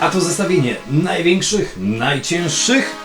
A to zestawienie największych, najcięższych,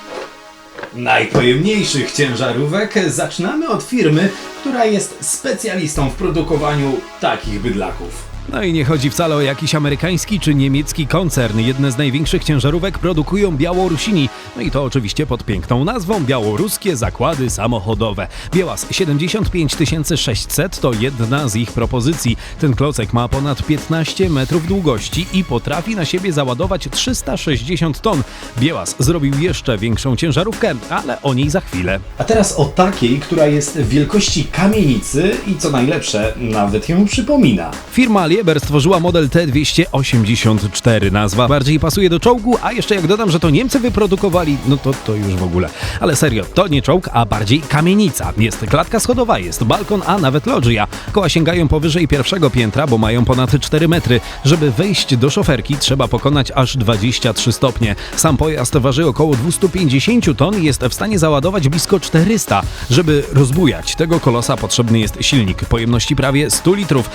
najpojemniejszych ciężarówek. Zaczynamy od firmy, która jest specjalistą w produkowaniu takich bydlaków. No i nie chodzi wcale o jakiś amerykański czy niemiecki koncern. Jedne z największych ciężarówek produkują Białorusini. No i to oczywiście pod piękną nazwą Białoruskie Zakłady Samochodowe. Białas 75600 to jedna z ich propozycji. Ten klocek ma ponad 15 metrów długości i potrafi na siebie załadować 360 ton. Białas zrobił jeszcze większą ciężarówkę, ale o niej za chwilę. A teraz o takiej, która jest wielkości kamienicy i co najlepsze, nawet ją przypomina. Firma Lieber stworzyła model T284. Nazwa bardziej pasuje do czołgu, a jeszcze jak dodam, że to Niemcy wyprodukowali, no to to już w ogóle. Ale serio, to nie czołg, a bardziej kamienica. Jest klatka schodowa, jest balkon, a nawet loggia. Koła sięgają powyżej pierwszego piętra, bo mają ponad 4 metry. Żeby wejść do szoferki, trzeba pokonać aż 23 stopnie. Sam pojazd waży około 250 ton i jest w stanie załadować blisko 400. Żeby rozbujać tego kolosa potrzebny jest silnik pojemności prawie 100 litrów.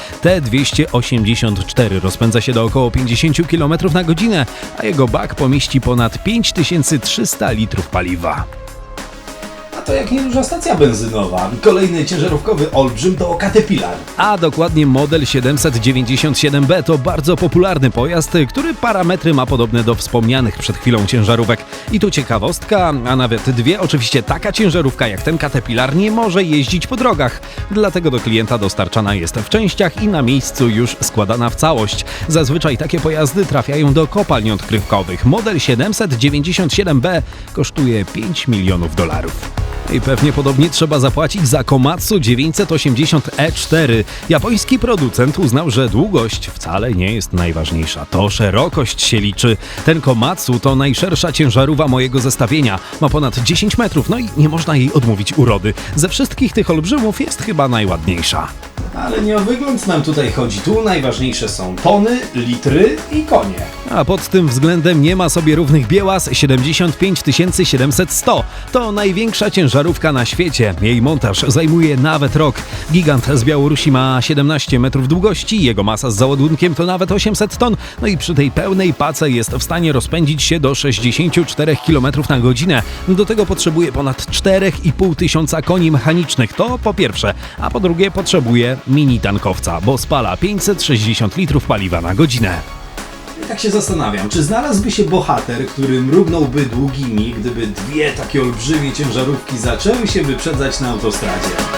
T284 rozpędza się do około 50 km na godzinę, a jego bak pomieści ponad 5300 litrów paliwa. To jak nieduża stacja benzynowa. Kolejny ciężarówkowy olbrzym to Caterpillar. A dokładnie model 797B to bardzo popularny pojazd, który parametry ma podobne do wspomnianych przed chwilą ciężarówek. I tu ciekawostka, a nawet dwie, oczywiście taka ciężarówka jak ten Caterpillar nie może jeździć po drogach. Dlatego do klienta dostarczana jest w częściach i na miejscu już składana w całość. Zazwyczaj takie pojazdy trafiają do kopalni odkrywkowych. Model 797B kosztuje 5 milionów dolarów. I pewnie podobnie trzeba zapłacić za Komatsu 980E4. Japoński producent uznał, że długość wcale nie jest najważniejsza. To szerokość się liczy. Ten Komatsu to najszersza ciężarówka mojego zestawienia. Ma ponad 10 metrów, no i nie można jej odmówić urody. Ze wszystkich tych olbrzymów jest chyba najładniejsza. Ale nie o wygląd nam tutaj chodzi. Tu najważniejsze są tony, litry i konie. A pod tym względem nie ma sobie równych Biełas 75700 To największa ciężarówka na świecie. Jej montaż zajmuje nawet rok. Gigant z Białorusi ma 17 metrów długości, jego masa z załadunkiem to nawet 800 ton, no i przy tej pełnej pace jest w stanie rozpędzić się do 64 km na godzinę. Do tego potrzebuje ponad 4,5 tysiąca koni mechanicznych, to po pierwsze, a po drugie potrzebuje mini tankowca, bo spala 560 litrów paliwa na godzinę. Tak się zastanawiam, czy znalazłby się bohater, który mrugnąłby długimi, gdyby dwie takie olbrzymie ciężarówki zaczęły się wyprzedzać na autostradzie.